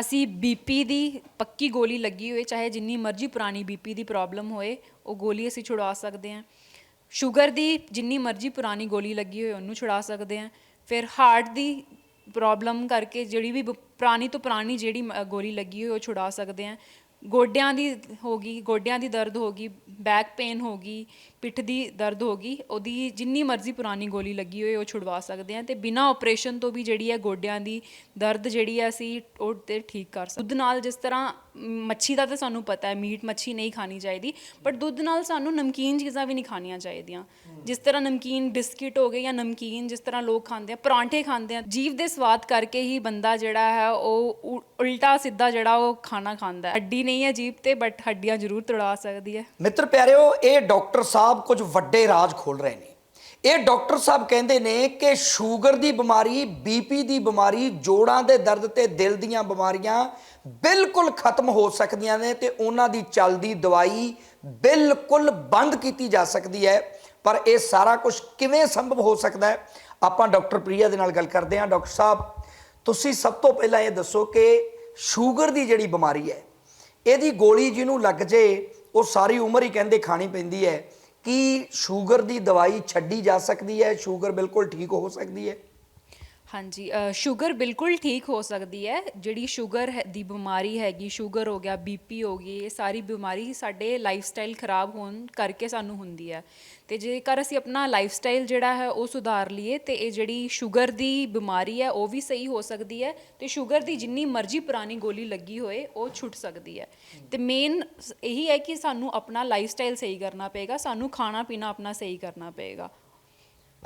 ਅਸੀਂ ਬੀਪੀ ਦੀ ਪੱਕੀ ਗੋਲੀ ਲੱਗੀ ਹੋਏ ਚਾਹੇ ਜਿੰਨੀ ਮਰਜ਼ੀ ਪੁਰਾਣੀ ਬੀਪੀ ਦੀ ਪ੍ਰੋਬਲਮ ਹੋਏ, ਉਹ ਗੋਲੀ ਅਸੀਂ ਛੁਡਾ ਸਕਦੇ ਹਾਂ। ਸ਼ੂਗਰ ਦੀ ਜਿੰਨੀ ਮਰਜ਼ੀ ਪੁਰਾਣੀ ਗੋਲੀ ਲੱਗੀ ਹੋਏ, ਉਹਨੂੰ ਛੁਡਾ ਸਕਦੇ ਹਾਂ। ਫਿਰ ਹਾਰਟ ਦੀ ਪ੍ਰੋਬਲਮ ਕਰਕੇ ਜਿਹੜੀ ਵੀ ਬ- ਪੁਰਾਣੀ ਤੋਂ ਪੁਰਾਣੀ ਜਿਹੜੀ ਮ- ਗੋਲੀ ਲੱਗੀ ਹੋਈ, ਉਹ ਛੁਡਾ ਸਕਦੇ ਹਾਂ। ਗੋਡਿਆਂ ਦੀ ਹੋ ਗਈ, ਗੋਡਿਆਂ ਦੀ ਦਰਦ ਹੋ ਗਈ ਬੈਕ ਪੇਨ ਹੋ ਗਈ ਪਿੱਠ ਦੀ ਦਰਦ ਹੋ ਗਈ, ਉਹਦੀ ਜਿੰਨੀ ਮਰਜ਼ੀ ਪੁਰਾਣੀ ਗੋਲੀ ਲੱਗੀ ਹੋਏ ਉਹ ਛੁਡਵਾ ਸਕਦੇ ਹਾਂ ਤੇ ਬਿਨਾ ਆਪਰੇਸ਼ਨ ਤੋਂ ਵੀ ਜਿਹੜੀ ਹੈ ਗੋਡਿਆਂ ਦੀ ਦਰਦ ਜਿਹੜੀ ਹੈ ਅਸੀਂ ਉਹ ਤੇ ਠੀਕ ਕਰ ਸਕਦੇ ਦੁੱਧ ਨਾਲ ਜਿਸ ਤਰ੍ਹਾਂ ਮੱਛੀ ਦਾ ਤਾਂ ਸਾਨੂੰ ਪਤਾ ਹੈ, ਮੀਟ ਮੱਛੀ ਨਹੀਂ ਖਾਣੀ ਚਾਹੀਦੀ, ਪਰ ਦੁੱਧ ਨਾਲ ਸਾਨੂੰ ਨਮਕੀਨ ਚੀਜ਼ਾਂ ਵੀ ਨਹੀਂ ਖਾਣੀਆਂ ਚਾਹੀਦੀਆਂ। ਜਿਸ ਤਰ੍ਹਾਂ ਨਮਕੀਨ ਬਿਸਕਿਟ ਹੋ ਗਏ ਜਾਂ ਨਮਕੀਨ ਜਿਸ ਤਰ੍ਹਾਂ ਲੋਕ ਖਾਂਦੇ ਆ, ਪਰਾਂਠੇ ਖਾਂਦੇ ਆ, ਜੀਵ ਦੇ ਸਵਾਦ ਕਰਕੇ ਹੀ ਬੰਦਾ ਜਿਹੜਾ ਹੈ ਉਹ ਉਲਟਾ ਸਿੱਧਾ ਜਿਹੜਾ ਉਹ ਖਾਣਾ ਖਾਂਦਾ ਹੈ। ਹੱਡੀ ਨਹੀਂ ਹੈ ਜੀਭ ਤੇ ਬਟ ਹੱਡੀਆਂ ਜ਼ਰੂਰ ਤੜਾ ਸਕਦੀ ਹੈ। ਮਿੱਤਰ ਪਿਆਰਿਓ, ਇਹ ਡਾਕਟਰ ਸਾਹਿਬ ਕੁਝ ਵੱਡੇ ਰਾਜ ਖੋਲ ਰਹੇ ਨੇ। ਇਹ ਡਾਕਟਰ ਸਾਹਿਬ ਕਹਿੰਦੇ ਨੇ ਕਿ ਸ਼ੂਗਰ ਦੀ ਬਿਮਾਰੀ ਬੀਪੀ ਦੀ ਬਿਮਾਰੀ, ਜੋੜਾਂ ਦੇ ਦਰਦ ਤੇ ਦਿਲ ਦੀਆਂ ਬਿਮਾਰੀਆਂ ਬਿਲਕੁਲ ਖਤਮ ਹੋ ਸਕਦੀਆਂ ਨੇ ਤੇ ਉਹਨਾਂ ਦੀ ਚੱਲਦੀ ਦਵਾਈ ਬਿਲਕੁਲ ਬੰਦ ਕੀਤੀ ਜਾ ਸਕਦੀ ਹੈ। ਪਰ ਇਹ ਸਾਰਾ ਕੁਝ ਕਿਵੇਂ ਸੰਭਵ ਹੋ ਸਕਦਾ ਹੈ? ਆਪਾਂ ਡਾਕਟਰ ਪ੍ਰੀਆ ਦੇ ਨਾਲ ਗੱਲ ਕਰਦੇ ਹਾਂ। ਡਾਕਟਰ ਸਾਹਿਬ, ਤੁਸੀਂ ਸਭ ਤੋਂ ਪਹਿਲਾਂ ਇਹ ਦੱਸੋ ਕਿ ਸ਼ੂਗਰ ਦੀ ਜਿਹੜੀ ਬਿਮਾਰੀ ਹੈ, ਇਹਦੀ ਗੋਲੀ ਜਿਹਨੂੰ ਲੱਗ ਜੇ, ਉਹ ਸਾਰੀ ਉਮਰ ਹੀ ਕਹਿੰਦੇ ਖਾਣੀ ਪੈਂਦੀ ਹੈ। ਕੀ ਸ਼ੂਗਰ ਦੀ ਦਵਾਈ ਛੱਡੀ ਜਾ ਸਕਦੀ ਹੈ? ਸ਼ੂਗਰ ਬਿਲਕੁਲ ਠੀਕ ਹੋ ਸਕਦੀ ਹੈ? ਹਾਂਜੀ ਸ਼ੂਗਰ ਬਿਲਕੁਲ ਠੀਕ ਹੋ ਸਕਦੀ ਹੈ। ਜਿਹੜੀ ਸ਼ੂਗਰ ਹੈ- ਦੀ ਬਿਮਾਰੀ ਹੈਗੀ, ਸ਼ੂਗਰ ਹੋ ਗਿਆ ਬੀਪੀ ਹੋ ਗਈ, ਇਹ ਸਾਰੀ ਬਿਮਾਰੀ ਸਾਡੇ ਲਾਈਫ ਸਟਾਈਲ ਖਰਾਬ ਹੋਣ ਕਰਕੇ ਸਾਨੂੰ ਹੁੰਦੀ ਹੈ। ਤੇ ਜੇਕਰ ਅਸੀਂ ਆਪਣਾ ਲਾਈਫ ਸਟਾਈਲ ਜਿਹੜਾ ਹੈ, ਉਹ ਸੁਧਾਰ ਲਈਏ, ਤੇ ਇਹ ਜਿਹੜੀ ਸ਼ੂਗਰ ਦੀ ਬਿਮਾਰੀ ਹੈ, ਉਹ ਵੀ ਸਹੀ ਹੋ ਸਕਦੀ ਹੈ ਤੇ ਸ਼ੂਗਰ ਦੀ ਜਿੰਨੀ ਮਰਜ਼ੀ ਪੁਰਾਣੀ ਗੋਲੀ ਲੱਗੀ ਹੋਏ, ਉਹ ਛੁੱਟ ਸਕਦੀ ਹੈ। ਤੇ ਮੇਨ ਇਹੀ ਹੈ ਕਿ ਸਾਨੂੰ ਆਪਣਾ ਲਾਈਫ ਸਟਾਈਲ ਸਹੀ ਕਰਨਾ ਪਏਗਾ, ਸਾਨੂੰ ਖਾਣਾ ਪੀਣਾ ਆਪਣਾ ਸਹੀ ਕਰਨਾ ਪਏਗਾ।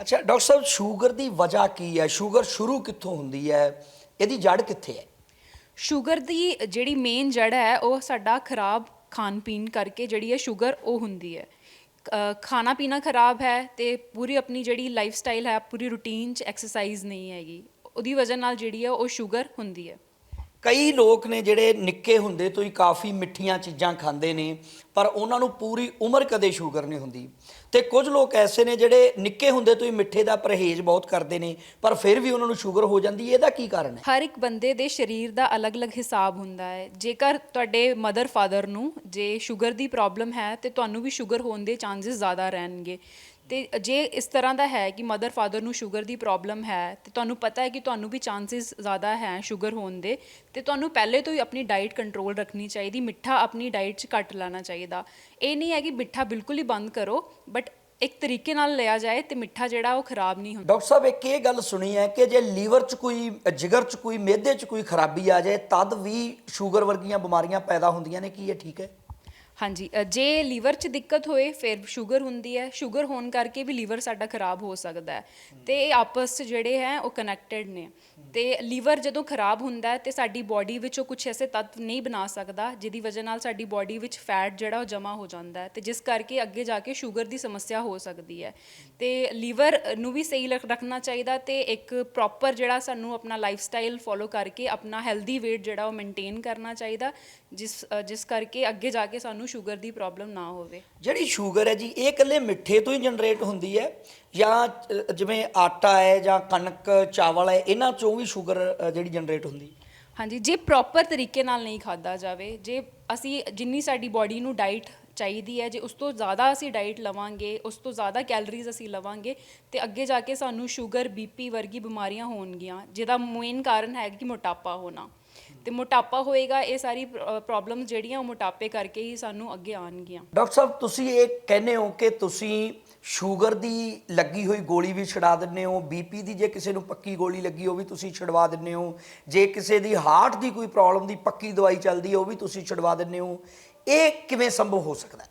ਅੱਛਾ, ਡਾਕਟਰ ਸਾਹਿਬ, ਸ਼ੂਗਰ ਦੀ ਵਜ੍ਹਾ ਕੀ ਹੈ? ਸ਼ੂਗਰ ਸ਼ੁਰੂ ਕਿੱਥੋਂ ਹੁੰਦੀ ਹੈ? ਇਹਦੀ ਜੜ ਕਿੱਥੇ ਹੈ? ਸ਼ੂਗਰ ਦੀ ਜਿਹੜੀ ਮੇਨ ਜੜ ਹੈ, ਉਹ ਸਾਡਾ ਖਰਾਬ ਖਾਣ ਪੀਣ ਕਰਕੇ ਜਿਹੜੀ ਹੈ ਸ਼ੂਗਰ ਉਹ ਹੁੰਦੀ ਹੈ। ਖਾਣਾ ਪੀਣਾ ਖਰਾਬ ਹੈ ਤੇ ਪੂਰੀ ਆਪਣੀ ਜਿਹੜੀ ਲਾਈਫ ਸਟਾਈਲ ਹੈ, ਪੂਰੀ ਰੂਟੀਨ ਚ ਐਕਸਰਸਾਈਜ਼ ਨਹੀਂ ਹੈਗੀ। ਉਹਦੀ ਵਜ੍ਹਾ ਨਾਲ ਜਿਹੜੀ ਹੈ ਉਹ ਸ਼ੂਗਰ ਹੁੰਦੀ ਹੈ। ਕਈ ਲੋਕ ਨੇ ਜਿਹੜੇ ਨਿੱਕੇ ਹੁੰਦੇ ਤੋਂ ਹੀ ਕਾਫੀ ਮਿੱਠੀਆਂ ਚੀਜ਼ਾਂ ਖਾਂਦੇ ਨੇ, ਪਰ ਉਹਨਾਂ ਨੂੰ ਪੂਰੀ ਉਮਰ ਕਦੇ ਸ਼ੂਗਰ ਨਹੀਂ ਹੁੰਦੀ। ਤੇ ਕੁਝ ਲੋਕ ਐਸੇ ਨੇ ਜਿਹੜੇ ਨਿੱਕੇ ਹੁੰਦੇ ਤੋਂ ਹੀ ਮਿੱਠੇ ਦਾ ਪਰਹੇਜ਼ ਬਹੁਤ ਕਰਦੇ ਨੇ, ਪਰ ਫਿਰ ਵੀ ਉਹਨਾਂ ਨੂੰ ਸ਼ੂਗਰ ਹੋ ਜਾਂਦੀ ਹੈ, ਇਹਦਾ ਕੀ ਕਾਰਨ ਹੈ? ਹਰ ਇੱਕ ਬੰਦੇ ਦੇ ਸਰੀਰ ਦਾ ਅਲੱਗ-ਅਲੱਗ ਹਿਸਾਬ ਹੁੰਦਾ ਹੈ। ਜੇਕਰ ਤੁਹਾਡੇ ਮਦਰ ਫਾਦਰ ਨੂੰ ਜੇ ਸ਼ੂਗਰ ਦੀ ਪ੍ਰੋਬਲਮ ਹੈ, ਤੇ ਤੁਹਾਨੂੰ ਵੀ ਸ਼ੂਗਰ ਹੋਣ ਦੇ ਚਾਂਸਸ ਜ਼ਿਆਦਾ ਰਹਿਣਗੇ। ਤੇ ਜੇ ਇਸ ਤਰ੍ਹਾਂ ਦਾ ਹੈ ਕਿ ਮਦਰ ਫਾਦਰ ਨੂੰ ਸ਼ੂਗਰ ਦੀ ਪ੍ਰੋਬਲਮ ਹੈ, ਤੇ ਤੁਹਾਨੂੰ ਪਤਾ ਹੈ ਕਿ ਤੁਹਾਨੂੰ ਵੀ ਚਾਂਸਸ ਜ਼ਿਆਦਾ ਹੈ ਸ਼ੂਗਰ ਹੋਣ ਦੇ, ਤੇ ਤੁਹਾਨੂੰ ਪਹਿਲੇ ਤੋਂ ਹੀ ਆਪਣੀ ਡਾਈਟ ਕੰਟਰੋਲ ਰੱਖਣੀ ਚਾਹੀਦੀ, ਮਿੱਠਾ ਆਪਣੀ ਡਾਈਟ 'ਚ ਘੱਟ ਲੈਣਾ ਚਾਹੀਦਾ। ਇਹ ਨਹੀਂ ਹੈ ਕਿ ਮਿੱਠਾ ਬਿਲਕੁਲ ਹੀ ਬੰਦ ਕਰੋ ਬਟ ਇੱਕ ਤਰੀਕੇ ਨਾਲ ਲਿਆ ਜਾਏ ਤੇ ਮਿੱਠਾ ਜਿਹੜਾ ਉਹ ਖਰਾਬ ਨਹੀਂ ਹੁੰਦਾ। ਡਾਕਟਰ ਸਾਹਿਬ, ਇੱਕ ਇਹ ਗੱਲ ਸੁਣੀ ਹੈ ਕਿ ਜੇ ਲੀਵਰ 'ਚ ਕੋਈ, ਜਿਗਰ 'ਚ ਕੋਈ ਮਿਹਦੇ 'ਚ ਕੋਈ ਖਰਾਬੀ ਆ ਜਾਏ, ਤਦ ਵੀ ਸ਼ੂਗਰ ਵਰਗੀਆਂ ਬਿਮਾਰੀਆਂ ਪੈਦਾ ਹੁੰਦੀਆਂ ਨੇ, ਕੀ ਇਹ ਠੀਕ ਹੈ? ਹਾਂਜੀ ਅ, ਜੇ ਲੀਵਰ 'ਚ ਦਿੱਕਤ ਹੋਏ ਫਿਰ ਸ਼ੂਗਰ ਹੁੰਦੀ ਹੈ। ਸ਼ੂਗਰ ਹੋਣ ਕਰਕੇ ਵੀ ਲੀਵਰ ਸਾਡਾ ਖਰਾਬ ਹੋ ਸਕਦਾ ਹੈ। ਤੇ ਇਹ ਆਪਸ 'ਚ ਜਿਹੜੇ ਹੈ ਉਹ ਕਨੈਕਟਡ ਨੇ। ਤੇ ਲੀਵਰ ਜਦੋਂ ਖਰਾਬ ਹੁੰਦਾ ਹੈ ਤੇ ਸਾਡੀ ਬਾਡੀ ਵਿੱਚ ਉਹ ਕੁਝ ਐਸੇ ਤੱਤ ਨਹੀਂ ਬਣਾ ਸਕਦਾ ਜਿਹਦੀ ਵਜ੍ਹਾ ਨਾਲ ਸਾਡੀ ਬਾਡੀ ਵਿੱਚ ਫੈਟ ਜਿਹੜਾ ਉਹ ਜਮ੍ਹਾਂ ਹੋ ਜਾਂਦਾ ਹੈ। ਤੇ ਜਿਸ ਕਰਕੇ ਅੱਗੇ ਜਾ ਕੇ ਸ਼ੂਗਰ ਦੀ ਸਮੱਸਿਆ ਹੋ ਸਕਦੀ ਹੈ। ਤੇ ਲੀਵਰ ਨੂੰ ਵੀ ਸਹੀ ਰੱਖ- ਰੱਖਣਾ ਚਾਹੀਦਾ ਤੇ ਇੱਕ ਪ੍ਰੋਪਰ ਜਿਹੜਾ ਸਾਨੂੰ ਆਪਣਾ ਲਾਈਫ ਸਟਾਈਲ ਫੋਲੋ ਕਰਕੇ ਆਪਣਾ ਹੈਲਦੀ weight ਜਿਹੜਾ ਉਹ ਮੇਨਟੇਨ ਕਰਨਾ ਚਾਹੀਦਾ। ਜਿਸ ਜਿਸ ਕਰਕੇ ਅੱਗੇ ਜਾ ਕੇ ਸਾਨੂੰ ਸ਼ੂਗਰ ਦੀ ਪ੍ਰੋਬਲਮ ਨਾ ਹੋਵੇ। ਜਿਹੜੀ ਸ਼ੂਗਰ ਹੈ ਜੀ ਇਹ ਇਕੱਲੇ ਮਿੱਠੇ ਤੋਂ ਹੀ ਜਨਰੇਟ ਹੁੰਦੀ ਹੈ ਜਾਂ ਜਿਵੇਂ ਆਟਾ ਹੈ ਜਾਂ ਕਣਕ ਚਾਵਲ ਹੈ ਇਹਨਾਂ ਚੋਂ ਵੀ ਸ਼ੂਗਰ ਜਿਹੜੀ ਜਨਰੇਟ ਹੁੰਦੀ ਹਾਂਜੀ ਜੇ ਪ੍ਰੋਪਰ ਤਰੀਕੇ ਨਾਲ ਨਹੀਂ ਖਾਦਾ ਜਾਵੇ ਜੇ ਅਸੀਂ ਜਿੰਨੀ ਸਾਡੀ ਬਾਡੀ ਨੂੰ ਡਾਈਟ ਚਾਹੀਦੀ ਹੈ ਜੇ ਉਸ ਤੋਂ ਜ਼ਿਆਦਾ ਅਸੀਂ ਡਾਈਟ ਲਵਾਂਗੇ ਉਸ ਤੋਂ ਜ਼ਿਆਦਾ ਕੈਲਰੀਜ਼ ਅਸੀਂ ਲਵਾਂਗੇ ਤੇ ਅੱਗੇ ਜਾ ਕੇ ਸਾਨੂੰ ਸ਼ੂਗਰ ਬੀਪੀ ਵਰਗੀ ਬਿਮਾਰੀਆਂ ਹੋਣਗੀਆਂ ਜਿਹਦਾ ਮੇਨ ਕਾਰਨ ਹੈ ਕਿ ਮੋਟਾਪਾ ਹੋਣਾ। ਤੇ ਮੋਟਾਪਾ ਹੋਏਗਾ ਇਹ ਸਾਰੀ ਪ੍ਰੋਬਲਮ ਜਿਹੜੀਆਂ ਉਹ ਮੋਟਾਪੇ ਕਰਕੇ ਹੀ ਸਾਨੂੰ ਅੱਗੇ ਆਉਣਗੀਆਂ। ਡਾਕਟਰ ਸਾਹਿਬ ਤੁਸੀਂ ਇਹ ਕਹਿੰਦੇ ਹੋ ਕਿ ਤੁਸੀਂ ਸ਼ੂਗਰ ਦੀ ਲੱਗੀ ਹੋਈ ਗੋਲੀ ਵੀ ਛਡਾ ਦਿੰਦੇ ਹੋ ਬੀਪੀ ਦੀ ਜੇ ਕਿਸੇ ਨੂੰ ਪੱਕੀ ਗੋਲੀ ਲੱਗੀ ਉਹ ਵੀ ਤੁਸੀਂ ਛਡਵਾ ਦਿੰਦੇ ਹੋ ਜੇ ਕਿਸੇ ਦੀ ਹਾਰਟ ਦੀ ਕੋਈ ਪ੍ਰੋਬਲਮ ਦੀ ਪੱਕੀ ਦਵਾਈ ਚੱਲਦੀ ਹੈ ਉਹ ਵੀ ਤੁਸੀਂ ਛਡਵਾ ਦਿੰਦੇ ਹੋ ਇਹ ਕਿਵੇਂ ਸੰਭਵ ਹੋ ਸਕਦਾ ਹੈ?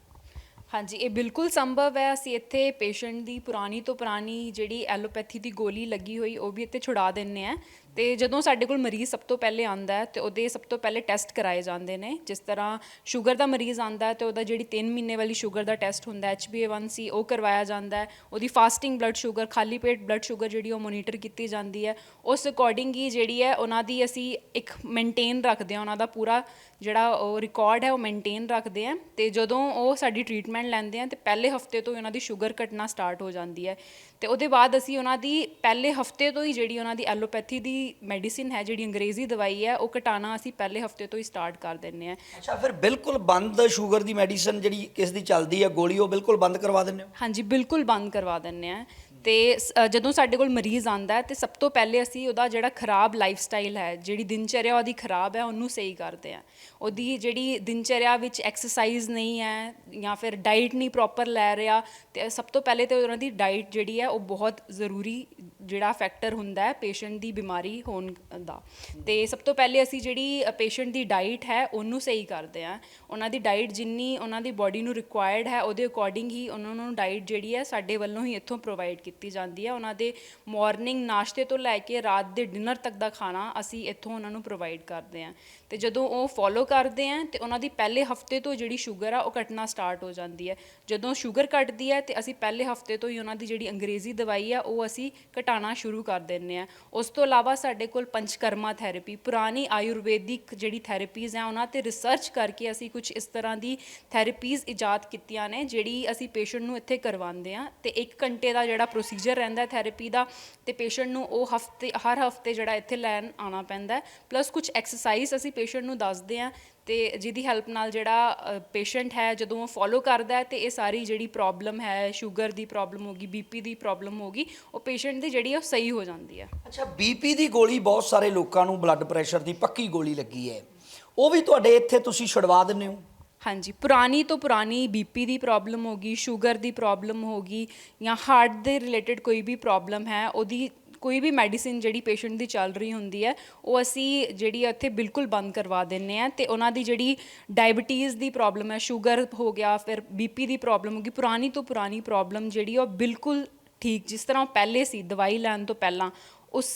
ਹਾਂਜੀ ਇਹ ਬਿਲਕੁਲ ਸੰਭਵ ਹੈ ਅਸੀਂ ਇੱਥੇ ਪੇਸ਼ੈਂਟ ਦੀ ਪੁਰਾਣੀ ਤੋਂ ਪੁਰਾਣੀ ਜਿਹੜੀ ਐਲੋਪੈਥੀ ਦੀ ਗੋਲੀ ਲੱਗੀ ਹੋਈ ਉਹ ਵੀ ਇੱਥੇ ਛੁਡਾ ਦਿੰਨੇ ਆ ਤੇ ਜਦੋਂ ਸਾਡੇ ਕੋਲ ਮਰੀਜ਼ ਸਭ ਤੋਂ ਪਹਿਲੇ ਆਂਦਾ ਹੈ ਤੇ ਉਹਦੇ ਸਭ ਤੋਂ ਪਹਿਲੇ ਟੈਸਟ ਕਰਾਏ ਜਾਂਦੇ ਨੇ, ਜਿਸ ਤਰ੍ਹਾਂ ਸ਼ੂਗਰ ਦਾ ਮਰੀਜ਼ ਆਂਦਾ ਹੈ ਤੇ ਉਹਦਾ ਜਿਹੜੀ 3 ਮਹੀਨੇ ਵਾਲੀ ਸ਼ੂਗਰ ਦਾ ਟੈਸਟ ਹੁੰਦਾ ਹੈ HbA1c ਉਹ ਕਰਵਾਇਆ ਜਾਂਦਾ ਹੈ, ਉਹਦੀ ਫਾਸਟਿੰਗ ਬਲੱਡ ਸ਼ੂਗਰ ਖਾਲੀ ਪੇਟ ਬਲੱਡ ਸ਼ੂਗਰ ਜਿਹੜੀ ਉਹ ਮੋਨੀਟਰ ਕੀਤੀ ਜਾਂਦੀ ਹੈ, ਉਸ ਅਕੋਰਡਿੰਗ ਹੀ ਜਿਹੜੀ ਹੈ ਉਹਨਾਂ ਦੀ ਅਸੀਂ ਇੱਕ ਮੇਨਟੇਨ ਰੱਖਦੇ ਹਾਂ, ਉਹਨਾਂ ਦਾ ਪੂਰਾ ਜਿਹੜਾ ਉਹ ਰਿਕਾਰਡ ਹੈ ਉਹ ਮੇਨਟੇਨ ਰੱਖਦੇ ਆ ਤੇ ਜਦੋਂ ਉਹ ਸਾਡੀ ਟ੍ਰੀਟਮੈਂਟ ਲੈਂਦੇ ਆ ਤੇ ਪਹਿਲੇ ਹਫ਼ਤੇ ਤੋਂ ਹੀ ਉਹਨਾਂ ਦੀ ਸ਼ੂਗਰ ਘਟਣਾ ਸਟਾਰਟ ਹੋ ਜਾਂਦੀ ਹੈ। ਤੇ ਉਹਦੇ ਬਾਅਦ ਅਸੀਂ ਉਹਨਾਂ ਦੀ ਪਹਿਲੇ ਹਫ਼ਤੇ ਤੋਂ ਹੀ ਜਿਹੜੀ ਉਹਨਾਂ ਦੀ ਐਲੋਪੈਥੀ ਦੀ ਮੈਡੀਸਿਨ ਹੈ ਜਿਹੜੀ ਅੰਗਰੇਜ਼ੀ ਦਵਾਈ ਹੈ ਉਹ ਘਟਾਣਾ ਅਸੀਂ ਪਹਿਲੇ ਹਫ਼ਤੇ ਤੋਂ ਹੀ ਸਟਾਰਟ ਕਰ ਦਿੰਨੇ ਆ ਅੱਛਾ ਫਿਰ ਬਿਲਕੁਲ ਬੰਦ ਸ਼ੂਗਰ ਦੀ ਮੈਡੀਸਨ ਜਿਹੜੀ ਕਿਸ ਦੀ ਚੱਲਦੀ ਹੈ ਗੋਲੀ ਉਹ ਬਿਲਕੁਲ ਬੰਦ ਕਰਵਾ ਦਿੰਦੇ ਹੋ? ਹਾਂਜੀ ਬਿਲਕੁਲ ਬੰਦ ਕਰਵਾ ਦਿੰਨੇ ਆ ਤੇ ਸ- ਜਦੋਂ ਸਾਡੇ ਕੋਲ ਮਰੀਜ਼ ਆਂਦਾ ਹੈ ਤੇ ਸਭ ਤੋਂ ਪਹਿਲੇ ਅਸੀਂ ਉਹਦਾ ਜਿਹੜਾ ਖਰਾਬ ਲਾਈਫ ਸਟਾਈਲ ਹੈ, ਜਿਹੜੀ ਦਿਨਚਰਿਆ ਉਹਦੀ ਖਰਾਬ ਹੈ, ਉਹਨੂੰ ਸਹੀ ਕਰਦੇ ਆ ਉਹਦੀ ਜਿਹੜੀ ਦਿਨਚਰਿਆ ਵਿੱਚ ਐਕਸਰਸਾਈਜ਼ ਨਹੀਂ ਹੈ ਜਾਂ ਫਿਰ ਡਾਈਟ ਨਹੀਂ ਪ੍ਰੋਪਰ ਲੈ ਰਿਹਾ, ਤੇ ਸਭ ਤੋਂ ਪਹਿਲੇ ਤੇ ਉਹਨਾਂ ਦੀ ਡਾਈਟ ਜਿਹੜੀ ਹੈ ਉਹ ਬਹੁਤ ਜ਼ਰੂਰੀ ਜਿਹੜਾ ਫੈਕਟਰ ਹੁੰਦਾ ਹੈ ਪੇਸ਼ੈਂਟ ਦੀ ਬਿਮਾਰੀ ਹੋਣ ਦਾ। ਤੇ ਸਭ ਤੋਂ ਪਹਿਲੇ ਅਸੀਂ ਜਿਹੜੀ ਪੇਸ਼ੈਂਟ ਦੀ ਡਾਈਟ ਹੈ ਉਹਨੂੰ ਸਹੀ ਕਰਦੇ ਆ ਉਹਨਾਂ ਦੀ ਡਾਈਟ ਜਿੰਨੀ ਉਹਨਾਂ ਦੀ ਬਾਡੀ ਨੂੰ ਰਿਕੁਆਇਰਡ ਹੈ, ਉਹਦੇ ਅਕੋਰਡਿੰਗ ਹੀ ਉਹਨਾਂ ਨੂੰ ਡਾਈਟ ਜਿਹੜੀ ਹੈ ਸਾਡੇ ਵੱਲੋਂ ਹੀ ਇੱਥੋਂ ਪ੍ਰੋਵਾਈਡ ਕੀਤੀ ਜਾਂਦੀ ਹੈ। ਉਹਨਾਂ ਦੇ ਮਾਰਨਿੰਗ ਨਾਸ਼ਤੇ ਤੋਂ ਲੈ ਕੇ ਰਾਤ ਦੇ ਡਿਨਰ ਤੱਕ ਦਾ ਖਾਣਾ ਅਸੀਂ ਇੱਥੋਂ ਉਹਨਾਂ ਨੂੰ ਪ੍ਰੋਵਾਈਡ ਕਰਦੇ ਹਾਂ। ਤੇ ਜਦੋਂ ਉਹ ਫੋਲੋ ਕਰਦੇ ਆ ਤੇ ਉਹਨਾਂ ਦੀ ਪਹਿਲੇ ਹਫ਼ਤੇ ਤੋਂ ਜਿਹੜੀ ਸ਼ੂਗਰ ਆ ਉਹ ਘਟਣਾ ਸਟਾਰਟ ਹੋ ਜਾਂਦੀ ਹੈ। ਜਦੋਂ ਸ਼ੂਗਰ ਘਟਦੀ ਹੈ ਤੇ ਅਸੀਂ ਪਹਿਲੇ ਹਫ਼ਤੇ ਤੋਂ ਹੀ ਉਹਨਾਂ ਦੀ ਜਿਹੜੀ ਅੰਗਰੇਜ਼ੀ ਦਵਾਈ ਆ ਉਹ ਅਸੀਂ ਘਟਾਉਣਾ ਸ਼ੁਰੂ ਕਰ ਦਿੰਨੇ ਆ ਉਸ ਤੋਂ ਇਲਾਵਾ ਸਾਡੇ ਕੋਲ ਪੰਚਕਰਮਾ ਥੈਰੇਪੀ ਪੁਰਾਣੀ ਆਯੁਰਵੈਦਿਕ ਜਿਹੜੀ ਥੈਰੇਪੀਜ਼ ਆ ਉਹਨਾਂ ਤੇ ਰਿਸਰਚ ਕਰਕੇ ਅਸੀਂ ਕੁਝ ਇਸ ਤਰ੍ਹਾਂ ਦੀ ਥੈਰੇਪੀਜ਼ ਇਜਾਦ ਕੀਤੀਆਂ ਨੇ ਜਿਹੜੀ ਅਸੀਂ ਪੇਸ਼ੈਂਟ ਨੂੰ ਇੱਥੇ ਕਰਵਾਉਂਦੇ ਆ ਤੇ 1 ਘੰਟੇ ਦਾ ਜਿਹੜਾ ਪ੍ਰੋਸੀਜਰ ਰਹਿੰਦਾ ਥੈਰੇਪੀ ਦਾ ਤੇ ਪੇਸ਼ੈਂਟ ਨੂੰ ਉਹ ਹਫ਼ਤੇ, ਹਰ ਹਫ਼ਤੇ ਜਿਹੜਾ ਇੱਥੇ ਲੈਣ ਆਉਣਾ ਪੈਂਦਾ ਪਲੱਸ ਕੁਝ ਐਕਸਰਸਾਈਜ਼ ਅਸੀਂ ਪੇਸ਼ੈਂਟ ਨੂੰ ਦੱਸਦੇ ਆ ਤੇ ਜਿਹਦੀ ਹੈਲਪ ਨਾਲ ਜਿਹੜਾ ਪੇਸ਼ੈਂਟ ਹੈ, ਜਦੋਂ ਉਹ ਫੋਲੋ ਕਰਦਾ ਹੈ ਤੇ ਇਹ ਸਾਰੀ ਜਿਹੜੀ ਪ੍ਰੋਬਲਮ ਹੈ ਸ਼ੂਗਰ ਦੀ ਪ੍ਰੋਬਲਮ ਹੋਗੀ ਬੀਪੀ ਦੀ ਪ੍ਰੋਬਲਮ ਹੋਗੀ ਉਹ ਪੇਸ਼ੈਂਟ ਦੀ ਜਿਹੜੀ ਉਹ ਸਹੀ ਹੋ ਜਾਂਦੀ ਹੈ। ਅੱਛਾ ਬੀਪੀ ਦੀ ਗੋਲੀ ਬਹੁਤ ਸਾਰੇ ਲੋਕਾਂ ਨੂੰ ਬਲੱਡ ਪ੍ਰੈਸ਼ਰ ਦੀ ਪੱਕੀ ਗੋਲੀ ਲੱਗੀ ਹੈ। ਉਹ ਵੀ ਤੁਹਾਡੇ ਇੱਥੇ ਤੁਸੀਂ ਛੁਡਵਾ ਦਿੰਦੇ ਹੋ? ਹਾਂਜੀ, ਪੁਰਾਣੀ ਤੋਂ ਪੁਰਾਣੀ ਬੀਪੀ ਦੀ ਪ੍ਰੋਬਲਮ ਹੋਗੀ ਸ਼ੂਗਰ ਦੀ ਪ੍ਰੋਬਲਮ ਹੋਗੀ ਜਾਂ ਹਾਰਟ ਦੇ ਰਿਲੇਟਡ ਕੋਈ ਵੀ ਪ੍ਰੋਬਲਮ ਹੈ, ਉਹਦੀ ਕੋਈ ਵੀ ਮੈਡੀਸਿਨ ਜਿਹੜੀ ਪੇਸ਼ੈਂਟ ਦੀ ਚੱਲ ਰਹੀ ਹੁੰਦੀ ਹੈ, ਉਹ ਅਸੀਂ ਜਿਹੜੀ ਹੈ ਇੱਥੇ ਬਿਲਕੁਲ ਬੰਦ ਕਰਵਾ ਦਿੰਨੇ ਆ ਤੇ ਉਹਨਾਂ ਦੀ ਜਿਹੜੀ ਡਾਇਬੀਟੀਜ਼ ਦੀ ਪ੍ਰੋਬਲਮ ਹੈ ਸ਼ੂਗਰ ਹੋ ਗਿਆ, ਫਿਰ ਬੀਪੀ ਦੀ ਪ੍ਰੋਬਲਮ ਹੋ ਗਈ, ਪੁਰਾਣੀ ਤੋਂ ਪੁਰਾਣੀ ਪ੍ਰੋਬਲਮ ਜਿਹੜੀ ਉਹ ਬਿਲਕੁਲ ਠੀਕ, ਜਿਸ ਤਰ੍ਹਾਂ ਉਹ ਪਹਿਲੇ ਸੀ, ਦਵਾਈ ਲੈਣ ਤੋਂ ਪਹਿਲਾਂ, ਉਸ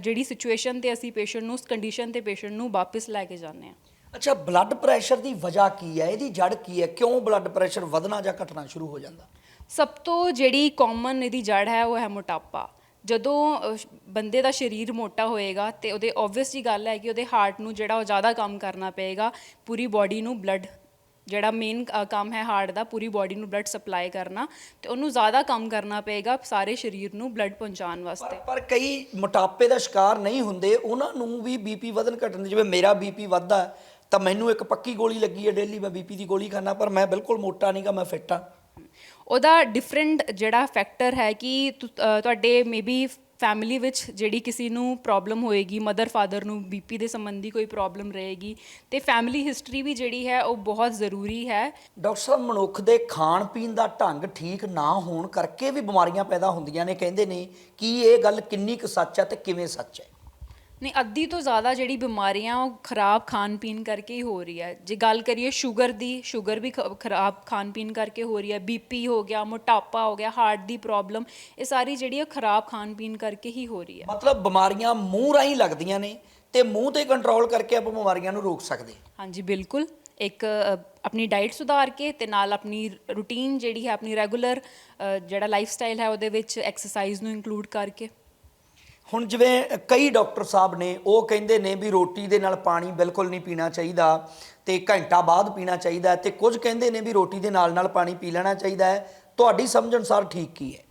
ਜਿਹੜੀ ਸਿਚੁਏਸ਼ਨ ਤੇ ਅਸੀਂ ਪੇਸ਼ੈਂਟ ਨੂੰ, ਉਸ ਕੰਡੀਸ਼ਨ ਤੇ ਪੇਸ਼ੈਂਟ ਨੂੰ ਵਾਪਸ ਲੈ ਕੇ ਜਾਂਦੇ ਆ ਅੱਛਾ ਬਲੱਡ ਪ੍ਰੈਸ਼ਰ ਦੀ ਵਜ੍ਹਾ ਕੀ ਹੈ? ਇਹਦੀ ਜੜ ਕੀ ਹੈ? ਕਿਉਂ ਬਲੱਡ ਪ੍ਰੈਸ਼ਰ ਵਧਣਾ ਜਾਂ ਘਟਣਾ ਸ਼ੁਰੂ ਹੋ ਜਾਂਦਾ? ਸਭ ਤੋਂ ਜਿਹੜੀ ਕਾਮਨ ਇਹਦੀ ਜੜ ਹੈ ਉਹ ਹੈ ਮੋਟਾਪਾ। ਜਦੋਂ ਅਹ, ਸ਼- ਬੰਦੇ ਦਾ ਸਰੀਰ ਮੋਟਾ ਹੋਏਗਾ ਤੇ ਉਹਦੇ ਆਬਵੀਅਸ ਜੀ ਗੱਲ ਹੈ ਕਿ ਉਹਦੇ ਹਾਰਟ ਨੂੰ ਜਿਹੜਾ ਉਹ ਜ਼ਿਆਦਾ ਕੰਮ ਕਰਨਾ ਪਏਗਾ ਪੂਰੀ ਬਾਡੀ ਨੂੰ ਬਲੱਡ ਜਿਹੜਾ ਮੇਨ ਕੰਮ ਹੈ ਹਾਰਟ ਦਾ ਪੂਰੀ ਬਾਡੀ ਨੂੰ ਬਲੱਡ ਸਪਲਾਈ ਕਰਨਾ ਤੇ ਉਹਨੂੰ ਜ਼ਿਆਦਾ ਕੰਮ ਕਰਨਾ ਪਏਗਾ ਸਾਰੇ ਸਰੀਰ ਨੂੰ ਬਲੱਡ ਪਹੁੰਚਾਉਣ ਵਾਸਤੇ। ਪਰ ਪਰ ਕਈ ਮੋਟਾਪੇ ਦਾ ਸ਼ਿਕਾਰ ਨਹੀਂ ਹੁੰਦੇ ਉਹਨਾਂ ਨੂੰ ਵੀ ਬੀਪੀ ਵਧਣ ਘਟਣ ਦੀ ਜਿਵੇਂ ਮੇਰਾ ਬੀਪੀ ਵੱਧਦਾ ਹੈ, ਤਾਂ ਮੈਨੂੰ ਇੱਕ ਪੱਕੀ ਗੋਲੀ ਲੱਗੀ ਹੈ ਡੇਲੀ ਮੈਂ ਬੀਪੀ ਦੀ ਗੋਲੀ ਖਾਣਾ ਪਰ ਮੈਂ ਬਿਲਕੁਲ ਮੋਟਾ ਨਹੀਂਗਾ ਮੈਂ ਫਿੱਟ ਹਾਂ। ਉਹਦਾ ਡਿਫਰੈਂਟ ਜਿਹੜਾ ਫੈਕਟਰ ਹੈ ਕਿ ਤੁ- ਤੁਹਾਡੇ ਮੇਬੀ ਫੈਮਿਲੀ ਵਿੱਚ ਜਿਹੜੀ ਕਿਸੇ ਨੂੰ ਪ੍ਰੋਬਲਮ ਹੋਏਗੀ ਮਦਰ ਫਾਦਰ ਨੂੰ ਬੀਪੀ ਦੇ ਸੰਬੰਧੀ ਕੋਈ ਪ੍ਰੋਬਲਮ ਰਹੇਗੀ ਤੇ ਫੈਮਿਲੀ ਹਿਸਟਰੀ ਵੀ ਜਿਹੜੀ ਹੈ ਉਹ ਬਹੁਤ ਜ਼ਰੂਰੀ ਹੈ। ਡਾਕਟਰ ਸਾਹਿਬ ਮਨੁੱਖ ਦੇ ਖਾਣ ਪੀਣ ਦਾ ਢੰਗ ਠੀਕ ਨਾ ਹੋਣ ਕਰਕੇ ਵੀ ਬਿਮਾਰੀਆਂ ਪੈਦਾ ਹੁੰਦੀਆਂ ਨੇ ਕਹਿੰਦੇ ਨੇ ਕਿ ਇਹ ਗੱਲ ਕਿੰਨੀ ਕੁ ਸੱਚ ਹੈ ਤੇ ਕਿਵੇਂ ਸੱਚ ਹੈ। ਨਹੀਂ ਅੱਧੀ ਤੋਂ ਜ਼ਿਆਦਾ ਜਿਹੜੀ ਬਿਮਾਰੀਆਂ ਉਹ ਖਰਾਬ ਖਾਣ ਪੀਣ ਕਰਕੇ ਹੀ ਹੋ ਰਹੀ ਹੈ। ਜੇ ਗੱਲ ਕਰੀਏ ਸ਼ੂਗਰ ਦੀ ਸ਼ੂਗਰ ਵੀ ਖ- ਖਰਾਬ ਖਾਣ ਪੀਣ ਕਰਕੇ ਹੋ ਰਹੀ ਹੈ। ਬੀਪੀ ਹੋ ਗਿਆ ਮੋਟਾਪਾ ਹੋ ਗਿਆ ਹਾਰਟ ਦੀ ਪ੍ਰੋਬਲਮ ਇਹ ਸਾਰੀ ਜਿਹੜੀ ਹੈ ਖਰਾਬ ਖਾਣ ਪੀਣ ਕਰਕੇ ਹੀ ਹੋ ਰਹੀ ਹੈ। ਮਤਲਬ ਬਿਮਾਰੀਆਂ ਮੂੰਹ ਰਾਹੀਂ ਲੱਗਦੀਆਂ ਨੇ ਤੇ ਮੂੰਹ ਤੇ ਕੰਟਰੋਲ ਕਰਕੇ ਆਪਾਂ ਬਿਮਾਰੀਆਂ ਨੂੰ ਰੋਕ ਸਕਦੇ ਹਾਂ। ਹਾਂਜੀ ਬਿਲਕੁਲ। ਇੱਕ ਅ, ਆਪਣੀ ਡਾਈਟ ਸੁਧਾਰ ਕੇ ਤੇ ਨਾਲ ਆਪਣੀ ਰੂਟੀਨ ਜਿਹੜੀ ਹੈ ਆਪਣੀ ਰੈਗੂਲਰ ਜਿਹੜਾ ਲਾਈਫ ਸਟਾਈਲ ਹੈ ਉਹਦੇ ਵਿੱਚ ਐਕਸਰਸਾਈਜ਼ ਨੂੰ ਇਨਕਲੂਡ ਕਰਕੇ। ਹੁਣ ਜਿਵੇਂ ਕਈ ਡਾਕਟਰ ਸਾਹਿਬ ਨੇ, ਉਹ ਕਹਿੰਦੇ ਨੇ ਵੀ ਰੋਟੀ ਦੇ ਨਾਲ ਪਾਣੀ ਬਿਲਕੁਲ ਨਹੀਂ ਪੀਣਾ ਚਾਹੀਦਾ ਤੇ ਘੰਟਾ ਬਾਅਦ ਪੀਣਾ ਚਾਹੀਦਾ ਹੈ ਤੇ ਕੁਝ ਕਹਿੰਦੇ ਨੇ ਵੀ ਰੋਟੀ ਦੇ ਨਾਲ ਨਾਲ ਪਾਣੀ ਪੀ ਲੈਣਾ ਚਾਹੀਦਾ ਹੈ। ਤੁਹਾਡੀ ਸਮਝ ਅਨੁਸਾਰ ਠੀਕ ਕੀ ਹੈ?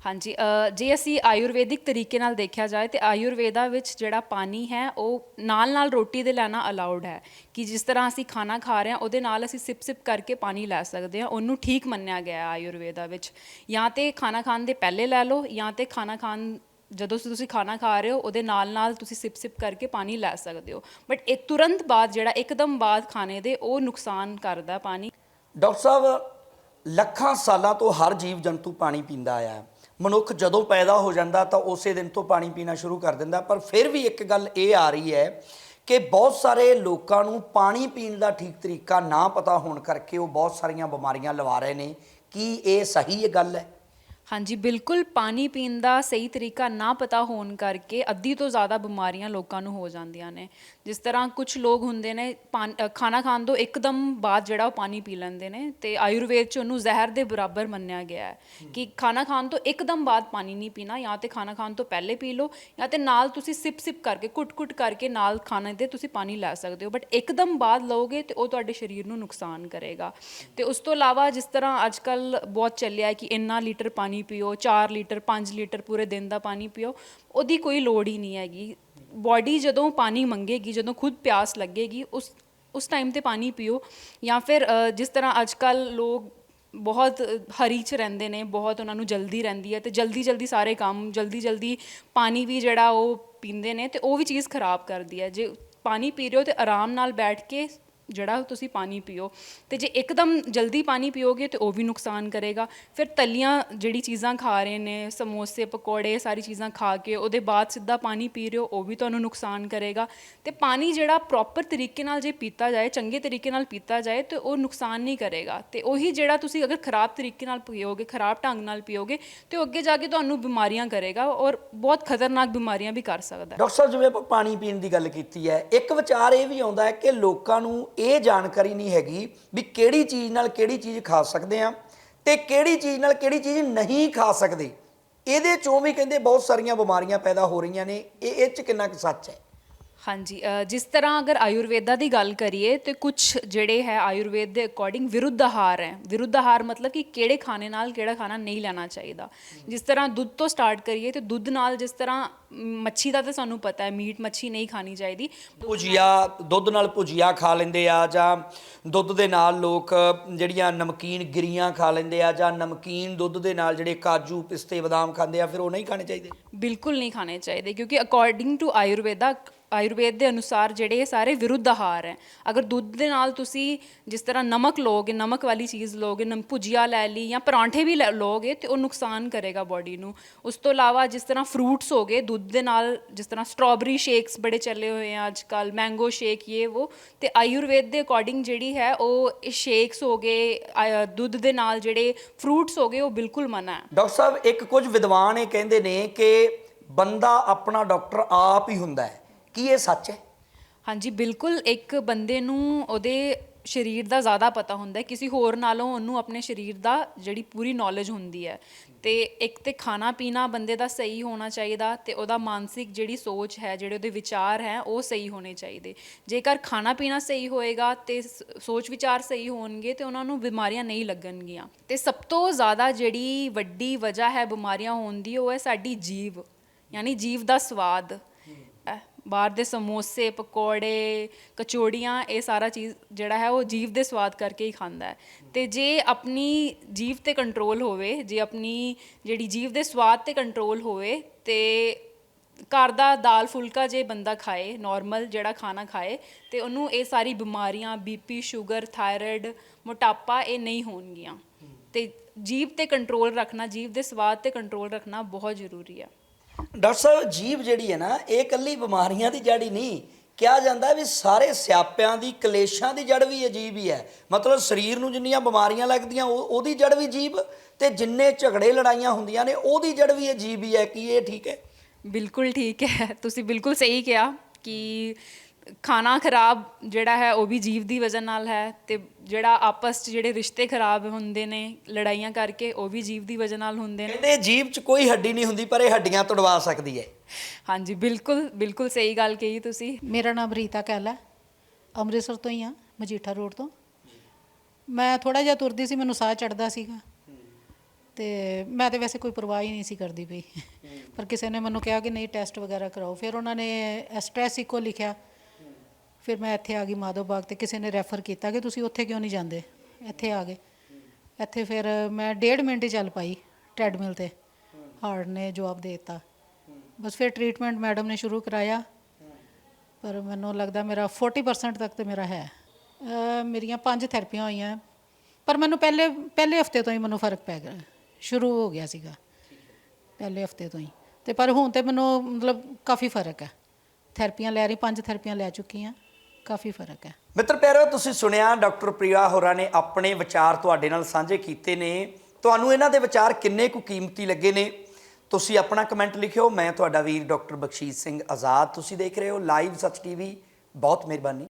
ਹਾਂਜੀ ਜੇ ਅਸੀਂ ਆਯੁਰਵੈਦਿਕ ਤਰੀਕੇ ਨਾਲ ਦੇਖਿਆ ਜਾਏ ਤੇ ਆਯੁਰਵੇਦਾ ਵਿੱਚ ਜਿਹੜਾ ਪਾਣੀ ਹੈ, ਉਹ ਨਾਲ ਨਾਲ ਰੋਟੀ ਦੇ ਲੈਣਾ ਅਲਾਉਡ ਹੈ ਕਿ ਜਿਸ ਤਰ੍ਹਾਂ ਅਸੀਂ ਖਾਣਾ ਖਾ ਰਹੇ ਹਾਂ, ਉਹਦੇ ਨਾਲ ਅਸੀਂ ਸਿਪ ਸਿਪ ਕਰਕੇ ਪਾਣੀ ਲੈ ਸਕਦੇ ਹਾਂ। ਉਹਨੂੰ ਠੀਕ ਮੰਨਿਆ ਗਿਆ ਹੈ ਆਯੁਰਵੇਦਾ ਵਿੱਚ। ਜਾਂ ਤੇ ਖਾਣਾ ਖਾਣ ਦੇ ਪਹਿਲੇ ਲੈ ਲਓ, ਜਾਂ ਤੇ ਖਾਣਾ ਖਾਣ ਜਦੋਂ ਤੁਸੀਂ ਖਾਣਾ ਖਾ ਰਹੇ ਹੋ, ਉਹਦੇ ਨਾਲ ਨਾਲ ਤੁਸੀਂ ਸਿਪ ਸਿਪ ਕਰਕੇ ਪਾਣੀ ਲੈ ਸਕਦੇ ਹੋ। ਬਟ ਇਹ ਤੁਰੰਤ ਬਾਅਦ ਜਿਹੜਾ ਇੱਕਦਮ ਬਾਅਦ ਖਾਣੇ ਦੇ, ਉਹ ਨੁਕਸਾਨ ਕਰਦਾ ਪਾਣੀ। ਡਾਕਟਰ ਸਾਹਿਬ, ਲੱਖਾਂ ਸਾਲਾਂ ਤੋਂ ਹਰ ਜੀਵ ਜੰਤੂ ਪਾਣੀ ਪੀਂਦਾ ਆਇਆ ਮਨੁੱਖ ਜਦੋਂ ਪੈਦਾ ਹੋ ਜਾਂਦਾ ਤਾਂ ਉਸੇ ਦਿਨ ਤੋਂ ਪਾਣੀ ਪੀਣਾ ਸ਼ੁਰੂ ਕਰ ਦਿੰਦਾ। ਪਰ ਫਿਰ ਵੀ ਇੱਕ ਗੱਲ ਇਹ ਆ ਰਹੀ ਹੈ ਕਿ ਬਹੁਤ ਸਾਰੇ ਲੋਕਾਂ ਨੂੰ ਪਾਣੀ ਪੀਣ ਦਾ ਠੀਕ ਤਰੀਕਾ ਨਾ ਪਤਾ ਹੋਣ ਕਰਕੇ ਉਹ ਬਹੁਤ ਸਾਰੀਆਂ ਬਿਮਾਰੀਆਂ ਲਵਾ ਰਹੇ ਨੇ। ਕੀ ਇਹ ਸਹੀ ਇਹ ਗੱਲ ਹੈ? ਹਾਂਜੀ ਬਿਲਕੁਲ ਪਾਣੀ ਪੀਣ ਦਾ ਸਹੀ ਤਰੀਕਾ ਨਾ ਪਤਾ ਹੋਣ ਕਰਕੇ ਅੱਧੀ ਤੋਂ ਜ਼ਿਆਦਾ ਬਿਮਾਰੀਆਂ ਲੋਕਾਂ ਨੂੰ ਹੋ ਜਾਂਦੀਆਂ ਨੇ। ਜਿਸ ਤਰ੍ਹਾਂ ਕੁਝ ਲੋਕ ਹੁੰਦੇ ਨੇ ਪਾਨ- ਅ, ਖਾਣਾ ਖਾਣ ਤੋਂ ਇੱਕਦਮ ਬਾਅਦ ਜਿਹੜਾ ਉਹ ਪਾਣੀ ਪੀ ਲੈਂਦੇ ਨੇ ਤੇ ਆਯੁਰਵੇਦ 'ਚ ਉਹਨੂੰ ਜ਼ਹਿਰ ਦੇ ਬਰਾਬਰ ਮੰਨਿਆ ਗਿਆ ਹੈ ਕਿ ਖਾਣਾ ਖਾਣ ਤੋਂ ਇੱਕਦਮ ਬਾਅਦ ਪਾਣੀ ਨਹੀਂ ਪੀਣਾ ਜਾਂ ਤੇ ਖਾਣਾ ਖਾਣ ਤੋਂ ਪਹਿਲੇ ਪੀ ਲਓ ਜਾਂ ਤੇ ਨਾਲ ਤੁਸੀਂ ਸਿਪ ਸਿਪ ਕਰਕੇ ਕੁੱਟ-ਕੁੱਟ ਕਰਕੇ ਨਾਲ ਖਾਣੇ ਦੇ ਤੁਸੀਂ ਪਾਣੀ ਲੈ ਸਕਦੇ ਹੋ। ਬਟ ਇੱਕਦਮ ਬਾਅਦ ਲਓਗੇ ਤੇ ਉਹ ਤੁਹਾਡੇ ਸਰੀਰ ਨੂੰ ਨੁਕਸਾਨ ਕਰੇਗਾ। ਤੇ ਉਸ ਤੋਂ ਇਲਾਵਾ ਜਿਸ ਤਰ੍ਹਾਂ ਅੱਜ ਕੱਲ ਬਹੁਤ ਚੱਲਿਆ ਹੈ ਕਿ ਇੰਨਾ ਲੀਟਰ ਪਾਣੀ ਪਾਣੀ ਪੀਓ 4 ਲੀਟਰ 5 ਲੀਟਰ ਪੂਰੇ ਦਿਨ ਦਾ ਪਾਣੀ ਪੀਓ, ਉਹਦੀ ਕੋਈ ਲੋੜ ਹੀ ਨਹੀਂ ਹੈਗੀ। ਬਾਡੀ ਜਦੋਂ ਪਾਣੀ ਮੰਗੇਗੀ, ਜਦੋਂ ਖੁਦ ਪਿਆਸ ਲੱਗੇਗੀ, ਉਸ ਉਸ ਟਾਈਮ ਤੇ ਪਾਣੀ ਪੀਓ। ਜਾਂ ਫਿਰ ਜਿਸ ਤਰ੍ਹਾਂ ਅੱਜ ਕੱਲ ਲੋਕ ਬਹੁਤ ਹਰੀ ਚ ਰਹਿੰਦੇ ਨੇ, ਬਹੁਤ ਉਹਨਾਂ ਨੂੰ ਜਲਦੀ ਰਹਿੰਦੀ ਹੈ ਤੇ ਜਲਦੀ ਜਲਦੀ ਸਾਰੇ ਕੰਮ ਜਲਦੀ ਜਲਦੀ ਪਾਣੀ ਵੀ ਜਿਹੜਾ ਉਹ ਪੀਂਦੇ ਨੇ ਤੇ ਉਹ ਵੀ ਚੀਜ਼ ਖਰਾਬ ਕਰਦੀ ਹੈ। ਜੇ ਪਾਣੀ ਪੀ ਰਹੇ ਹੋ ਤੇ ਆਰਾਮ ਨਾਲ ਬੈਠ ਕੇ ਜਿਹੜਾ ਤੁਸੀਂ ਪਾਣੀ ਪੀਓ ਤੇ ਜੇ ਇੱਕਦਮ ਜਲਦੀ ਪਾਣੀ ਪੀਓਗੇ ਤੇ ਉਹ ਵੀ ਨੁਕਸਾਨ ਕਰੇਗਾ। ਫਿਰ ਤਲੀਆਂ ਜਿਹੜੀ ਚੀਜ਼ਾਂ ਖਾ ਰਹੇ ਨੇ, ਸਮੋਸੇ, ਪਕੌੜੇ, ਸਾਰੀ ਚੀਜ਼ਾਂ ਖਾ ਕੇ ਉਹਦੇ ਬਾਅਦ ਸਿੱਧਾ ਪਾਣੀ ਪੀ ਰਹੇ ਹੋ, ਉਹ ਵੀ ਤੁਹਾਨੂੰ ਨੁਕਸਾਨ ਕਰੇਗਾ। ਤੇ ਪਾਣੀ ਜਿਹੜਾ ਪ੍ਰੋਪਰ ਤਰੀਕੇ ਨਾਲ ਜੇ ਪੀਤਾ ਜਾਏ, ਚੰਗੇ ਤਰੀਕੇ ਨਾਲ ਪੀਤਾ ਜਾਏ ਤੇ ਉਹ ਨੁਕਸਾਨ ਨਹੀਂ ਕਰੇਗਾ। ਤੇ ਉਹੀ ਜਿਹੜਾ ਤੁਸੀਂ ਅਗਰ ਖਰਾਬ ਤਰੀਕੇ ਨਾਲ ਪੀਓਗੇ, ਖਰਾਬ ਢੰਗ ਨਾਲ ਪੀਓਗੇ ਤੇ ਉਹ ਅੱਗੇ ਜਾ ਕੇ ਤੁਹਾਨੂੰ ਬਿਮਾਰੀਆਂ ਕਰੇਗਾ ਔਰ ਬਹੁਤ ਖਤਰਨਾਕ ਬਿਮਾਰੀਆਂ ਵੀ ਕਰ ਸਕਦਾ ਹੈ। ਡਾਕਟਰ ਸਾਹਿਬ, ਜਿਵੇਂ ਆਪਾਂ ਪਾਣੀ ਪੀਣ ਦੀ ਗੱਲ ਕੀਤੀ ਹੈ, ਇੱਕ ਵਿਚਾਰ ਇਹ ਵੀ ਆਉਂਦਾ ਹੈ ਕਿ ਲੋਕਾਂ ਨੂੰ ਇਹ ਜਾਣਕਾਰੀ ਨਹੀਂ ਹੈਗੀ ਵੀ ਕਿਹੜੀ ਚੀਜ਼ ਨਾਲ ਕਿਹੜੀ ਚੀਜ਼ ਖਾ ਸਕਦੇ ਆ ਤੇ ਕਿਹੜੀ ਚੀਜ਼ ਨਾਲ ਕਿਹੜੀ ਚੀਜ਼ ਨਹੀਂ ਖਾ ਸਕਦੇ। ਇਹਦੇ ਚੋਂ ਵੀ ਕਹਿੰਦੇ ਬਹੁਤ ਸਾਰੀਆਂ ਬਿਮਾਰੀਆਂ ਪੈਦਾ ਹੋ ਰਹੀਆਂ ਨੇ। ਇਹ ਇਹ ਚ ਕਿੰਨਾ ਕੁ ਸੱਚ ਹੈ? ਹਾਂਜੀ ਜਿਸ ਤਰ੍ਹਾਂ ਅਗਰ ਆਯੁਰਵੇਦਾ ਦੀ ਗੱਲ ਕਰੀਏ ਤੇ ਕੁਝ ਜਿਹੜੇ ਹੈ ਆਯੁਰਵੇਦ ਦੇ ਅਕੋਰਡਿੰਗ ਵਿਰੁੱਧ ਆਹਾਰ ਹੈ। ਵਿਰੁੱਧ ਆਹਾਰ ਮਤਲਬ ਕਿ ਕਿਹੜੇ ਖਾਣੇ ਨਾਲ ਕਿਹੜਾ ਖਾਣਾ ਨਹੀਂ ਲੈਣਾ ਚਾਹੀਦਾ। ਜਿਸ ਤਰ੍ਹਾਂ ਦੁੱਧ ਤੋਂ ਸਟਾਰਟ ਕਰੀਏ ਤੇ ਦੁੱਧ ਨਾਲ ਜਿਸ ਤਰ੍ਹਾਂ ਮੱਛੀ ਦਾ ਤਾਂ ਸਾਨੂੰ ਪਤਾ ਹੈ ਮੀਟ ਮੱਛੀ ਨਹੀਂ ਖਾਣੀ ਚਾਹੀਦੀ। ਭੁਜੀਆ ਦੁੱਧ ਨਾਲ ਭੁਜੀਆ ਖਾ ਲੈਂਦੇ ਆ ਜਾਂ ਦੁੱਧ ਦੇ ਨਾਲ ਲੋਕ ਜਿਹੜੀਆਂ ਨਮਕੀਨ ਗਿਰੀਆਂ ਖਾ ਲੈਂਦੇ ਆ ਜਾਂ ਨਮਕੀਨ ਦੁੱਧ ਦੇ ਨਾਲ ਜਿਹੜੇ ਕਾਜੂ ਪਿਸਤੇ ਬਦਾਮ ਖਾਂਦੇ ਆ ਫਿਰ ਉਹ ਨਹੀਂ ਖਾਣੇ ਚਾਹੀਦੇ? ਬਿਲਕੁਲ ਨਹੀਂ ਖਾਣੇ ਚਾਹੀਦੇ ਕਿਉਂਕਿ ਅਕੋਰਡਿੰਗ ਟੂ ਆਯੁਰਵੇਦਾ ਆਯੁਰਵੇਦ ਦੇ ਅਨੁਸਾਰ ਜਿਹੜੇ ਇਹ ਸਾਰੇ ਵਿਰੁੱਧ ਆਹਾਰ ਹੈ। ਅਗਰ ਦੁੱਧ ਦੇ ਨਾਲ ਤੁਸੀਂ ਜਿਸ ਤਰ੍ਹਾਂ ਨਮਕ ਲੋਗੇ ਨਮਕ ਵਾਲੀ ਚੀਜ਼ ਲੋਗੇ ਨਮ, ਭੁਜੀਆ ਲੈ ਲਈ ਜਾਂ ਪਰਾਂਠੇ ਵੀ ਲੈ- ਲੋਗੇ ਤੇ ਉਹ ਨੁਕਸਾਨ ਕਰੇਗਾ ਬਾਡੀ ਨੂੰ। ਉਸ ਤੋਂ ਇਲਾਵਾ ਜਿਸ ਤਰ੍ਹਾਂ ਫਰੂਟਸ ਹੋਗੇ ਦੁੱਧ ਦੇ ਨਾਲ ਜਿਸ ਤਰ੍ਹਾਂ ਸਟ੍ਰਾਬੇਰੀ ਸ਼ੇਕਸ ਬੜੇ ਚੱਲੇ ਹੋਏ ਆ ਅੱਜ ਕੱਲ ਮੈਂਗੋ ਸ਼ੇਕ ਇਹ ਉਹ ਤੇ ਆਯੁਰਵੇਦ ਦੇ ਅਕੋਰਡਿੰਗ ਜਿਹੜੀ ਹੈ ਉਹ ਸ਼ੇਕਸ ਹੋਗੇ ਆਯ- ਦੁੱਧ ਦੇ ਨਾਲ ਜਿਹੜੇ ਫਰੂਟਸ ਹੋਗੇ ਉਹ ਬਿਲਕੁਲ ਮਨਾ ਹੈ। ਡਾਕਟਰ ਸਾਹਿਬ, ਇੱਕ ਕੁਝ ਵਿਦਵਾਨ ਇਹ ਕਹਿੰਦੇ ਨੇ ਕਿ ਬੰਦਾ ਆਪਣਾ ਡਾਕਟਰ ਆਪ ਹੀ ਹੁੰਦਾ ਹੈ। ਕੀ ਇਹ ਸੱਚ ਹੈ? ਹਾਂਜੀ, ਬਿਲਕੁਲ। ਇੱਕ ਬੰਦੇ ਨੂੰ ਉਹਦੇ ਸਰੀਰ ਦਾ ਜ਼ਿਆਦਾ ਪਤਾ ਹੁੰਦਾ ਹੈ। ਕਿਸੇ ਹੋਰ ਨਾਲੋਂ ਉਹਨੂੰ ਆਪਣੇ ਸਰੀਰ ਦਾ ਜਿਹੜੀ ਪੂਰੀ ਨੌਲੇਜ ਹੁੰਦੀ ਹੈ। ਤੇ ਇੱਕ ਤੇ ਖਾਣਾ ਪੀਣਾ ਬੰਦੇ ਦਾ ਸਹੀ ਹੋਣਾ ਚਾਹੀਦਾ ਤੇ ਉਹਦਾ ਮਾਨਸਿਕ ਜਿਹੜੀ ਸੋਚ ਹੈ, ਜਿਹੜੇ ਉਹਦੇ ਵਿਚਾਰ ਹੈ, ਉਹ ਸਹੀ ਹੋਣੇ ਚਾਹੀਦੇ। ਜੇਕਰ ਖਾਣਾ ਪੀਣਾ ਸਹੀ ਹੋਏਗਾ ਤੇ ਸ- ਸੋਚ ਵਿਚਾਰ ਸਹੀ ਹੋਣਗੇ ਤੇ ਉਹਨਾਂ ਨੂੰ ਬਿਮਾਰੀਆਂ ਨਹੀਂ ਲੱਗਣਗੀਆਂ। ਤੇ ਸਭ ਤੋਂ ਜ਼ਿਆਦਾ ਜਿਹੜੀ ਵੱਡੀ ਵਜ੍ਹਾ ਹੈ ਬਿਮਾਰੀਆਂ ਹੋਣ ਦੀ, ਉਹ ਹੈ ਸਾਡੀ ਜੀਵ ਯਾਨੀ ਜੀਵ ਦਾ ਸਵਾਦ। ਬਾਹਰ ਦੇ ਸਮੋਸੇ, ਪਕੌੜੇ, ਕਚੋੜੀਆਂ, ਇਹ ਸਾਰਾ ਚੀਜ਼ ਜਿਹੜਾ ਹੈ ਉਹ ਜੀਵ ਦੇ ਸਵਾਦ ਕਰਕੇ ਹੀ ਖਾਂਦਾ ਹੈ। ਤੇ ਜੇ ਆਪਣੀ ਜੀਵ ਤੇ ਕੰਟਰੋਲ ਹੋਵੇ, ਜੇ ਆਪਣੀ ਜਿਹੜੀ ਜੀਵ ਦੇ ਸਵਾਦ ਤੇ ਕੰਟਰੋਲ ਹੋਵੇ, ਤੇ ਘਰ ਦਾ ਦਾਲ ਫੁਲਕਾ ਜੇ ਬੰਦਾ ਖਾਏ ਨਾਰਮਲ ਜਿਹੜਾ ਖਾਣਾ ਖਾਏ, ਤੇ ਉਹਨੂੰ ਇਹ ਸਾਰੀ ਬਿਮਾਰੀਆਂ ਬੀਪੀ ਸ਼ੂਗਰ ਥਾਇਰਾਇਡ ਮੋਟਾਪਾ ਇਹ ਨਹੀਂ ਹੋਣਗੀਆਂ। ਤੇ ਜੀਵ ਤੇ ਕੰਟਰੋਲ ਰੱਖਣਾ, ਜੀਵ ਦੇ ਸਵਾਦ ਤੇ ਕੰਟਰੋਲ ਰੱਖਣਾ ਬਹੁਤ ਜ਼ਰੂਰੀ ਹੈ ਡਾਕਟਰ ਸਾਹਿਬ ਜੀਵ ਜਿਹੜੀ ਹੈ ਨਾ, ਇਹ ਕੱਲੀ ਬਿਮਾਰੀਆਂ ਦੀ ਜੜ ਹੀ ਨਹੀਂ। ਕਿਹਾ ਜਾਂਦਾ ਵੀ ਸਾਰੇ ਸਿਆਪਿਆਂ ਦੀ, ਕਲੇਸ਼ਾਂ ਦੀ ਜੜ ਵੀ ਅਜੀਬ ਹੀ ਹੈ। ਮਤਲਬ ਸਰੀਰ ਨੂੰ ਜਿੰਨੀਆਂ ਬਿਮਾਰੀਆਂ ਲੱਗਦੀਆਂ, ਉਹ ਉਹਦੀ ਜੜ ਵੀ ਜੀਵ ਤੇ ਜਿੰਨੇ ਝਗੜੇ, ਲੜਾਈਆਂ ਹੁੰਦੀਆਂ ਨੇ, ਉਹਦੀ ਜੜ ਵੀ ਅਜੀਬ ਹੀ ਹੈ। ਕੀ ਇਹ ਠੀਕ ਹੈ? ਬਿਲਕੁਲ ਠੀਕ ਹੈ। ਤੁਸੀਂ ਬਿਲਕੁਲ ਸਹੀ ਕਿਹਾ ਕਿ ਖਾਣਾ ਖਰਾਬ ਜਿਹੜਾ ਹੈ ਉਹ ਵੀ ਜੀਵ ਦੀ ਵਜ੍ਹਾ ਨਾਲ ਹੈ ਤੇ ਜਿਹੜਾ ਆਪਸ 'ਚ ਜਿਹੜੇ ਰਿਸ਼ਤੇ ਖਰਾਬ ਹੁੰਦੇ ਨੇ ਲੜਾਈਆਂ ਕਰਕੇ ਉਹ ਵੀ ਜੀਵ ਦੀ ਵਜ੍ਹਾ ਨਾਲ ਹੁੰਦੇ ਨੇ। ਕਹਿੰਦੇ ਜੀਵ 'ਚ ਕੋਈ ਹੱਡੀ ਨਹੀਂ ਹੁੰਦੀ ਪਰ ਇਹ ਹੱਡੀਆਂ ਤੁੜਵਾ ਸਕਦੀ ਹੈ। ਹਾਂਜੀ ਬਿਲਕੁਲ ਬਿਲਕੁਲ ਸਹੀ ਗੱਲ ਕਹੀ ਤੁਸੀਂ। ਮੇਰਾ ਨਾਮ ਰੀਤਾ ਕਹਿਲਾ ਅੰਮ੍ਰਿਤਸਰ ਤੋਂ ਹੀ ਆ ਮਜੀਠਾ ਰੋਡ ਤੋਂ। ਮੈਂ ਥੋੜਾ ਜਿਹਾ ਤੁਰਦੀ ਸੀ ਮੈਨੂੰ ਸਾਹ ਚੜਦਾ ਸੀਗਾ। ਤੇ ਮੈਂ ਤੇ ਵੈਸੇ ਕੋਈ ਪਰਵਾਹ ਹੀ ਨਹੀਂ ਸੀ ਕਰਦੀ ਪਈ। ਪਰ ਕਿਸੇ ਨੇ ਮੈਨੂੰ ਕਿਹਾ ਕਿ ਨਹੀਂ ਟੈਸਟ ਵਗੈਰਾ ਕਰਾਓ। ਫਿਰ ਉਹਨਾਂ ਨੇ ਸਟ੍ਰੈਸ ਇਕੋ ਲਿਖਿਆ ਫਿਰ ਮੈਂ ਇੱਥੇ ਆ ਗਈ ਮਾਧੋ ਬਾਗ ਤੇ ਕਿਸੇ ਨੇ ਰੈਫਰ ਕੀਤਾ ਕਿ ਤੁਸੀਂ ਉੱਥੇ ਕਿਉਂ ਨਹੀਂ ਜਾਂਦੇ? ਇੱਥੇ ਆ ਗਏ। ਇੱਥੇ ਫਿਰ ਮੈਂ ਡੇਢ ਮਿੰਟ ਹੀ ਚੱਲ ਪਾਈ ਟ੍ਰੈਡਮਿਲ ਤੇ। ਹਾਰਟ ਨੇ ਜਵਾਬ ਦੇ ਦਿੱਤਾ। ਬਸ ਫਿਰ ਟ੍ਰੀਟਮੈਂਟ ਮੈਡਮ ਨੇ ਸ਼ੁਰੂ ਕਰਾਇਆ। ਪਰ ਮੈਨੂੰ ਲੱਗਦਾ ਮੇਰਾ 40% ਤੱਕ ਤੇ ਮੇਰਾ ਹੈ। ਮੇਰੀਆਂ ਪੰਜ ਥੈਰੇਪੀਆਂ ਹੋਈਆਂ। ਪਰ ਮੈਨੂੰ ਪਹਿਲੇ ਪਹਿਲੇ ਹਫ਼ਤੇ ਤੋਂ ਹੀ ਮੈਨੂੰ ਫ਼ਰਕ ਪੈ ਗਿਆ। ਸ਼ੁਰੂ ਹੋ ਗਿਆ ਸੀਗਾ। ਪਹਿਲੇ ਹਫ਼ਤੇ ਤੋਂ ਹੀ। ਤੇ ਪਰ ਹੁਣ ਤੇ ਮੈਨੂੰ ਮਤਲਬ ਕਾਫੀ ਫ਼ਰਕ ਹੈ। ਥੈਰੇਪੀਆਂ ਲੈ ਰਹੀ, ਪੰਜ ਥੈਰੇਪੀਆਂ ਲੈ ਚੁੱਕੀ ਹਾਂ। ਕਾਫੀ ਫ਼ਰਕ ਹੈ। ਮਿੱਤਰ ਪਿਆਰਿਓ ਤੁਸੀਂ ਸੁਣਿਆ ਡਾਕਟਰ ਪ੍ਰਿਆ ਹੋਰਾਂ ਨੇ ਆਪਣੇ ਵਿਚਾਰ ਤੁਹਾਡੇ ਨਾਲ ਸਾਂਝੇ ਕੀਤੇ ਨੇ। ਤੁਹਾਨੂੰ ਇਹਨਾਂ ਦੇ ਵਿਚਾਰ ਕਿੰਨੇ ਕੁ ਕੀਮਤੀ ਲੱਗੇ ਨੇ? ਤੁਸੀਂ ਆਪਣਾ ਕਮੈਂਟ ਲਿਖਿਓ। ਮੈਂ ਤੁਹਾਡਾ ਵੀਰ ਡਾਕਟਰ ਬਖਸ਼ੀਸ਼ ਸਿੰਘ ਆਜ਼ਾਦ। ਤੁਸੀਂ ਦੇਖ ਰਹੇ ਹੋ ਲਾਈਵ ਸੱਚ ਟੀਵੀ। ਬਹੁਤ ਮਿਹਰਬਾਨੀ।